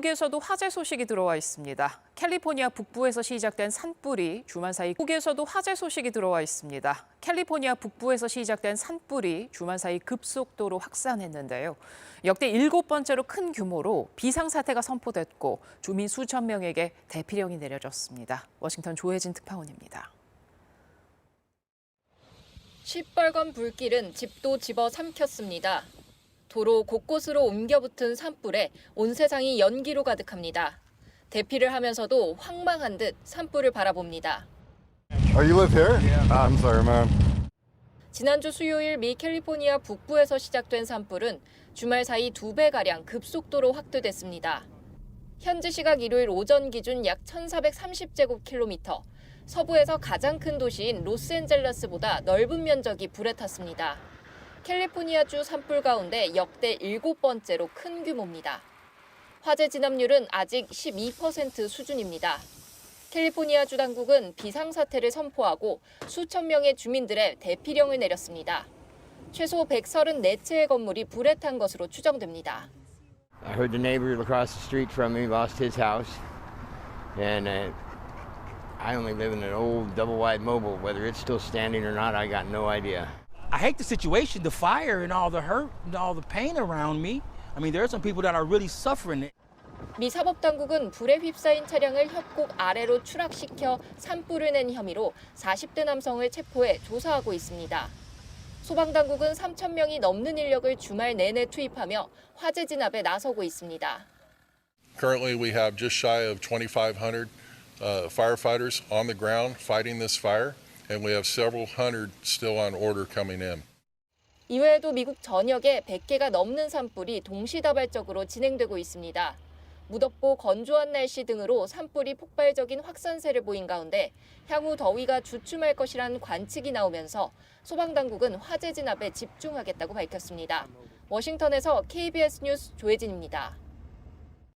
미국에서도 화재 소식이 들어와 있습니다. 캘리포니아 북부에서 시작된 산불이 주말 사이 미국에서도 화재 소식이 들어와 있습니다. 캘리포니아 북부에서 시작된 산불이 주말 사이 급속도로 확산했는데요. 역대 일곱 번째로 큰 규모로 비상사태가 선포됐고 주민 수천 명에게 대피령이 내려졌습니다. 워싱턴 조혜진 특파원입니다. 시뻘건 불길은 집도 집어 삼켰습니다. 도로 곳곳으로 옮겨붙은 산불에 온 세상이 연기로 가득합니다. 대피를 하면서도 황망한 듯 산불을 바라봅니다. Oh, you live here? I'm sorry, man. 지난주 수요일 미 캘리포니아 북부에서 시작된 산불은 주말 사이 두 배가량 급속도로 확대됐습니다. 현지 시각 일요일 오전 기준 약 1,430제곱킬로미터, 서부에서 가장 큰 도시인 로스앤젤레스보다 넓은 면적이 불에 탔습니다. 캘리포니아주 산불 가운데 역대 일곱 번째로 큰 규모입니다. 화재 진압률은 아직 12% 수준입니다. 캘리포니아주 당국은 비상사태를 선포하고 수천 명의 주민들의 대피령을 내렸습니다. 최소 134채의 건물이 불에 탄 것으로 추정됩니다. I heard the neighbor across the street from me lost his house, and uh, I only live in an old double-wide mobile. Whether it's still standing or not, I got no idea. I hate the situation, the fire, and all the hurt and all the pain around me. I mean, there are some people that are really suffering it. 미 사법 당국은 불에 휩싸인 차량을 협곡 아래로 추락시켜 산불을 낸 혐의로 40대 남성을 체포해 조사하고 있습니다. 소방 당국은 3천 명이 넘는 인력을 주말 내내 투입하며 화재 진압에 나서고 있습니다. Currently, we have just shy of 2,500 uh, firefighters on the ground fighting this fire, and we have several hundred still on order coming in. 이외에도 미국 전역에 100개가 넘는 산불이 동시다발적으로 진행되고 있습니다. 무덥고 건조한 날씨 등으로 산불이 폭발적인 확산세를 보인 가운데 향후 더위가 주춤할 것이라는 관측이 나오면서 소방당국은 화재 진압에 집중하겠다고 밝혔습니다. 워싱턴에서 KBS 뉴스 조혜진입니다.